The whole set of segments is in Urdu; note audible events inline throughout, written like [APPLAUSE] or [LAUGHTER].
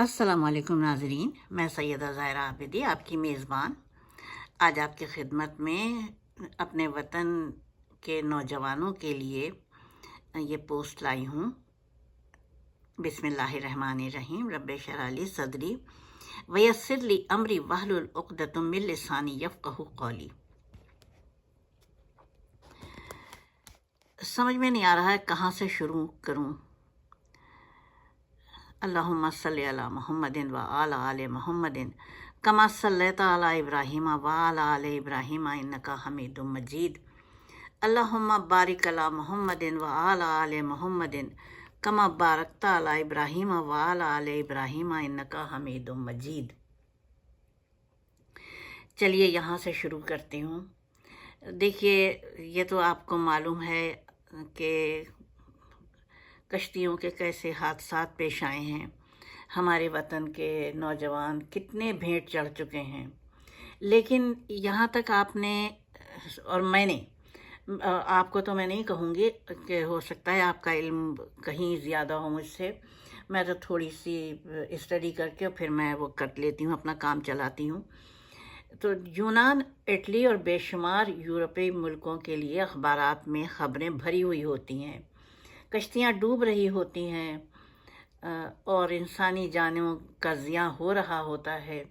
السلام علیکم ناظرین، میں سیدہ ظاہرہ عابدی آپ کی میزبان۔ آج آپ کی خدمت میں اپنے وطن کے نوجوانوں کے لیے یہ پوسٹ لائی ہوں۔ بسم اللہ الرحمن الرحیم، رب شرالی صدری، ویسر لی امری وحل العقدۃ من لسانی یفقہ قولی۔ سمجھ میں نہیں آ رہا ہے کہاں سے شروع کروں۔ اللہم صلی علی محمد و آل آل محمد. کما صلیت علی ابراہیم و آل آل ابراہیم انکا حمید مجید. اللہم بارک علی محمد و آل آل محمد. کما بارکت علی ابراہیم و آل آل ابراہیم انکا حمید مجید. چلیے یہاں سے شروع کرتی ہوں. دیکھیے، یہ تو آپ کو معلوم ہے کہ کشتیوں کے کیسے حادثات پیش آئے ہیں؟ ہمارے وطن کے نوجوان کتنے بھیٹ چڑھ چکے ہیں؟ لیکن یہاں تک آپ نے اور میں نے، آپ کو تو میں نہیں کہوں گی کہ ہو سکتا ہے آپ کا علم کہیں زیادہ ہو مجھ سے۔ میں تو تھوڑی سی اسٹڈی کر کے پھر میں وہ کر لیتی ہوں، اپنا کام چلاتی ہوں۔ تو یونان، اٹلی اور بے شمار یورپی ملکوں کے لیے اخبارات میں خبریں بھری ہوئی ہوتی ہیں۔ کشتیاں ڈوب رہی ہوتی ہیں اور انسانی جانوں کا زیاں ہو رہا ہوتا ہے۔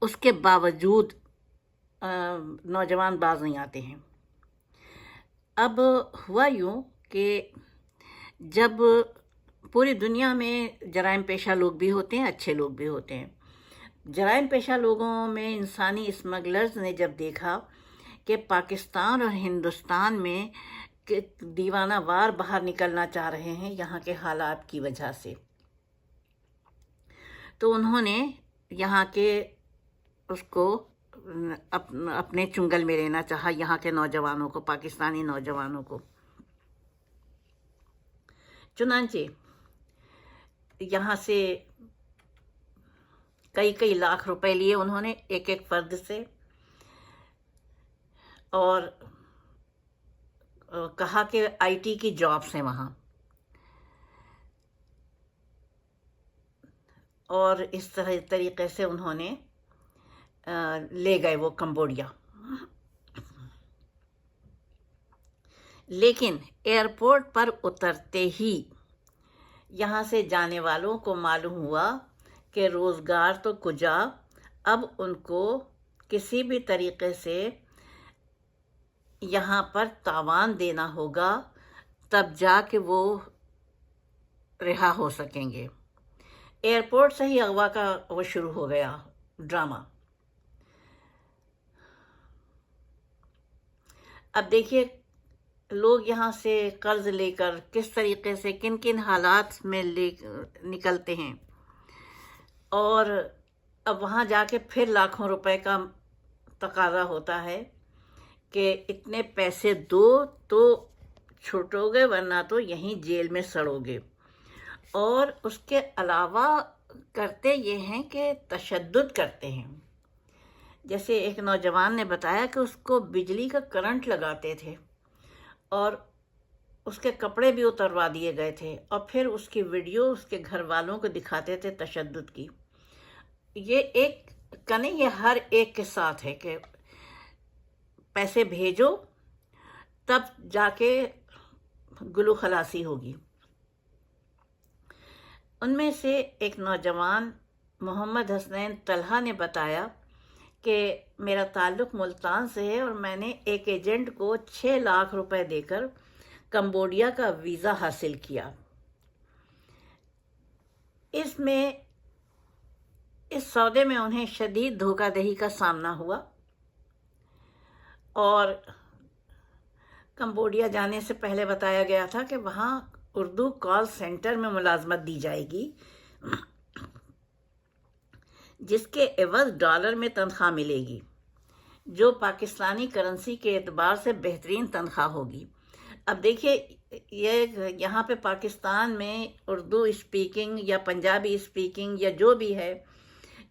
اس کے باوجود نوجوان باز نہیں آتے ہیں۔ اب ہوا یوں کہ جب پوری دنیا میں جرائم پیشہ لوگ بھی ہوتے ہیں، اچھے لوگ بھی ہوتے ہیں۔ جرائم پیشہ لوگوں میں انسانی اسمگلرز نے جب دیکھا کہ پاکستان اور ہندوستان میں کہ دیوانہ وار باہر نکلنا چاہ رہے ہیں یہاں کے حالات کی وجہ سے۔ تو انہوں نے یہاں کے اس کو اپنے چنگل میں لینا چاہا، یہاں کے نوجوانوں کو، پاکستانی نوجوانوں کو۔ چنانچہ یہاں سے کئی کئی لاکھ روپے لیے انہوں نے ایک ایک فرد سے اور کہا کہ آئی ٹی کی جابس ہیں وہاں۔ اور اس طرح، طریقے سے انہوں نے لے گئے وہ کمبوڈیا۔ لیکن ایئرپورٹ پر اترتے ہی یہاں سے جانے والوں کو معلوم ہوا کہ روزگار تو کجا، اب ان کو کسی بھی طریقے سے یہاں پر تاوان دینا ہوگا، تب جا کے وہ رہا ہو سکیں گے۔ ایئرپورٹ سے ہی اغوا کا وہ شروع ہو گیا، ڈرامہ۔ اب دیکھیے، لوگ یہاں سے قرض لے کر کس طریقے سے کن کن حالات میں لے نکلتے ہیں۔ اور اب وہاں جا کے پھر لاکھوں روپے کا تقاضا ہوتا ہے۔ کہ اتنے پیسے دو تو چھوٹو گے ورنہ تو یہیں جیل میں سڑو گے اور اس کے علاوہ کرتے یہ ہیں کہ تشدد کرتے ہیں۔ جیسے ایک نوجوان نے بتایا کہ اس کو بجلی کا کرنٹ لگاتے تھے اور اس کے کپڑے بھی اتروا دیے گئے تھے اور پھر اس کی ویڈیو اس کے گھر والوں کو دکھاتے تھے تشدد کی۔ یہ ایک کنی یہ ہر ایک کے ساتھ ہے کہ پیسے بھیجو، تب جا کے گلو خلاصی ہوگی۔ ان میں سے ایک نوجوان محمد حسنین طلحہ نے بتایا کہ میرا تعلق ملتان سے ہے اور میں نے ایک ایجنٹ کو چھ لاکھ روپے دے کر کمبوڈیا کا ویزا حاصل کیا۔ اس میں، اس سودے میں انہیں شدید دھوکہ دہی کا سامنا ہوا۔ اور کمبوڈیا جانے سے پہلے بتایا گیا تھا کہ وہاں اردو کال سینٹر میں ملازمت دی جائے گی، جس کے عوض ڈالر میں تنخواہ ملے گی، جو پاکستانی کرنسی کے اعتبار سے بہترین تنخواہ ہوگی۔ اب دیکھیے، یہ یہاں پہ پاکستان میں اردو اسپیکنگ یا پنجابی اسپیکنگ یا جو بھی ہے،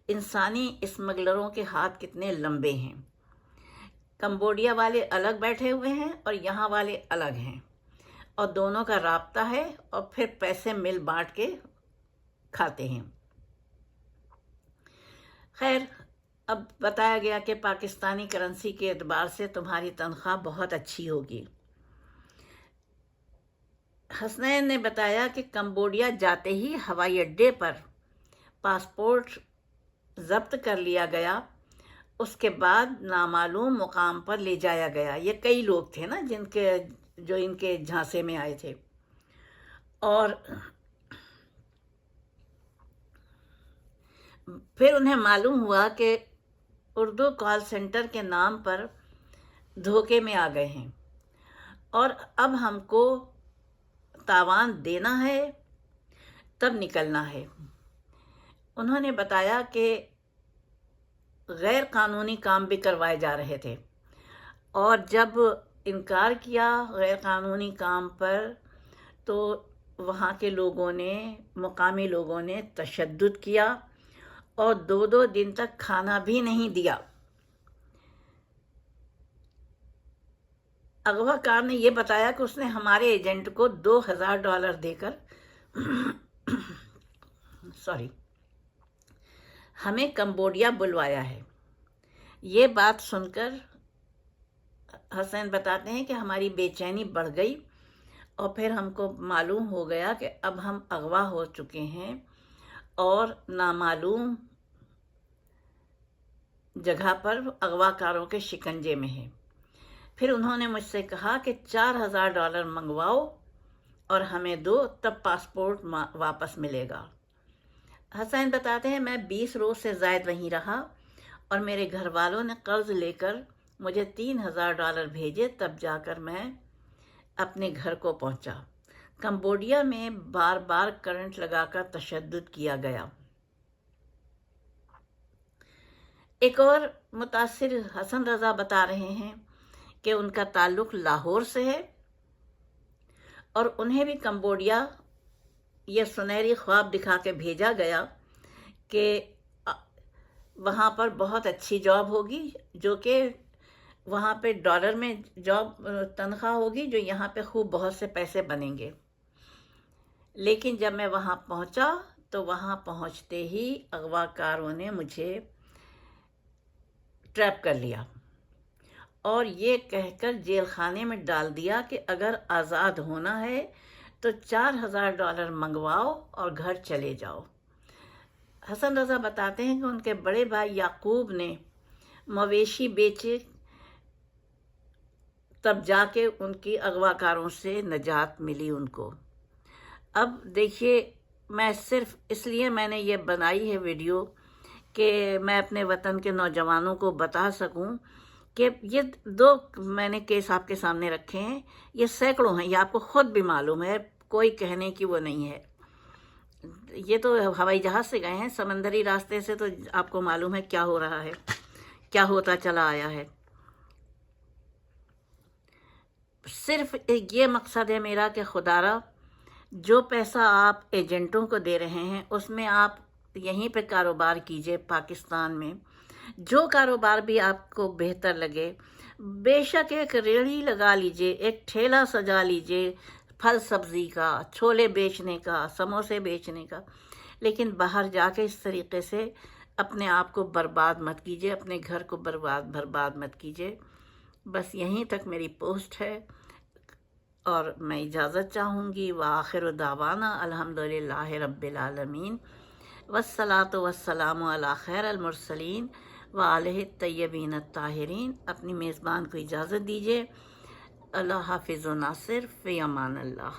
انسانی اسمگلروں کے ہاتھ کتنے لمبے ہیں۔ کمبوڈیا والے الگ بیٹھے ہوئے ہیں اور یہاں والے الگ ہیں۔ اور دونوں کا رابطہ ہے اور پھر پیسے مل بانٹ کے کھاتے ہیں۔ خیر، اب بتایا گیا کہ پاکستانی کرنسی کے اعتبار سے تمہاری تنخواہ بہت اچھی ہوگی۔ حسنین نے بتایا کہ کمبوڈیا جاتے ہی ہوائی اڈے پر پاسپورٹ ضبط کر لیا گیا۔ اس کے بعد نامعلوم مقام پر لے جایا گیا۔ یہ کئی لوگ تھے نا جن کے جو ان کے جھانسے میں آئے تھے۔ اور پھر انہیں معلوم ہوا کہ اردو کال سینٹر کے نام پر دھوکے میں آ گئے ہیں۔ اور اب ہم کو تاوان دینا ہے، تب نکلنا ہے۔ انہوں نے بتایا کہ غیر قانونی کام بھی کروائے جا رہے تھے۔ اور جب انکار کیا غیر قانونی کام پر، تو وہاں کے لوگوں نے، مقامی لوگوں نے تشدد کیا اور دو دو دن تک کھانا بھی نہیں دیا۔ اغوا کار نے یہ بتایا کہ اس نے ہمارے ایجنٹ کو دو ہزار ڈالر دے کر [COUGHS] سوری ہمیں کمبوڈیا بلوایا ہے۔ یہ بات سن کر حسین بتاتے ہیں کہ ہماری بے چینی بڑھ گئی اور پھر ہم کو معلوم ہو گیا کہ اب ہم اغوا ہو چکے ہیں اور نامعلوم جگہ پر اغوا کاروں کے شکنجے میں ہیں۔ پھر انہوں نے مجھ سے کہا کہ چار ہزار ڈالر منگواؤ اور ہمیں دو تب پاسپورٹ واپس ملے گا۔ حسین بتاتے ہیں، میں بیس روز سے زائد وہیں رہا اور میرے گھر والوں نے قرض لے کر مجھے تین ہزار ڈالر بھیجے، تب جا کر میں اپنے گھر کو پہنچا۔ کمبوڈیا میں بار بار کرنٹ لگا کر تشدد کیا گیا۔ ایک اور متاثر حسن رضا بتا رہے ہیں کہ ان کا تعلق لاہور سے ہے اور انہیں بھی کمبوڈیا یہ سنہری خواب دکھا کے بھیجا گیا کہ وہاں پر بہت اچھی جاب ہوگی، جو کہ وہاں پہ ڈالر میں جاب تنخواہ ہوگی، جو یہاں پہ خوب بہت سے پیسے بنیں گے۔ لیکن جب میں وہاں پہنچا تو وہاں پہنچتے ہی اغوا کاروں نے مجھے ٹریپ کر لیا۔ اور یہ کہہ کر جیل خانے میں ڈال دیا کہ اگر آزاد ہونا ہے تو چار ہزار ڈالر منگواؤ اور گھر چلے جاؤ۔ حسن رضا بتاتے ہیں کہ ان کے بڑے بھائی یعقوب نے مویشی بیچے تب جا کے ان کی اغوا کاروں سے نجات ملی ان کو۔ اب دیکھیے، میں صرف اس لیے میں نے یہ بنائی ہے ویڈیو کہ میں اپنے وطن کے نوجوانوں کو بتا سکوں کہ یہ دو میں نے کیس آپ کے سامنے رکھے ہیں، یہ سینکڑوں ہیں، یہ آپ کو خود بھی معلوم ہے۔ کوئی کہنے کی وہ نہیں ہے۔ یہ تو ہوائی جہاز سے گئے ہیں، سمندری راستے سے تو آپ کو معلوم ہے کیا ہو رہا ہے، کیا ہوتا چلا آیا ہے۔ صرف یہ مقصد ہے میرا کہ خدا را جو پیسہ آپ ایجنٹوں کو دے رہے ہیں، اس میں آپ یہیں پہ کاروبار کیجیے پاکستان میں۔ جو کاروبار بھی آپ کو بہتر لگے، بے شک ایک ریڑھی لگا لیجیے، ایک ٹھیلا سجا لیجیے پھل سبزی کا، چھولے بیچنے کا، سموسے بیچنے کا۔ لیکن باہر جا کے اس طریقے سے اپنے آپ کو برباد مت کیجیے، اپنے گھر کو برباد برباد مت کیجیے۔ بس یہیں تک میری پوسٹ ہے۔ اور میں اجازت چاہوں گی، وآخر دعوانا الحمد للہ رب العالمین۔ والصلاة والسلام علی خیر المرسلین وآلہ طیبین الطاہرین۔ اپنی میزبان کو اجازت دیجیے الله حافظ ناصر في أمان الله.